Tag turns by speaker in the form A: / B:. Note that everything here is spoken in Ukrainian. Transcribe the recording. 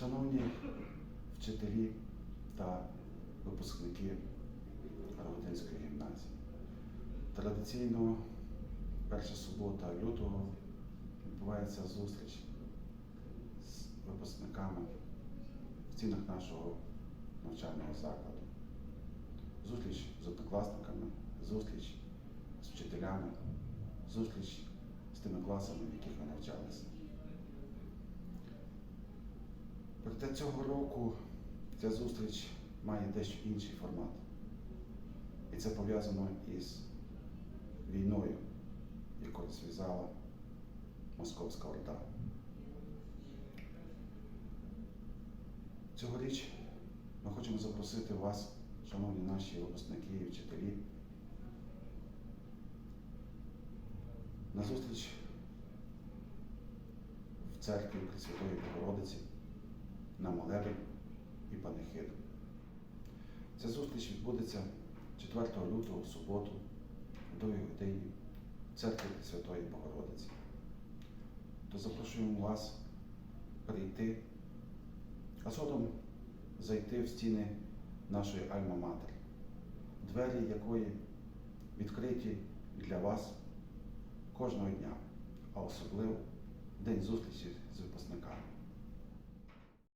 A: Шановні вчителі та випускники Рогатинської гімназії, традиційно перша субота лютого відбувається зустріч з випускниками в стінах нашого навчального закладу. Зустріч з однокласниками, зустріч з вчителями, зустріч з тими класами, в яких ви навчалися. Проте цього року ця зустріч має дещо інший формат. І це пов'язано із війною, яку розв'язала Московська Орда. Цьогоріч ми хочемо запросити вас, шановні наші випускники і вчителі, на зустріч в церкві Пресвятої Богородиці на молебень і панихиду. Ця зустріч відбудеться 4 лютого в суботу, о 2 годині в церкві Пресвятої Богородиці. То запрошуємо вас прийти, а згодом зайти в стіни нашої Альма-Матер, двері якої відкриті для вас кожного дня, а особливо в день зустрічі з випускниками.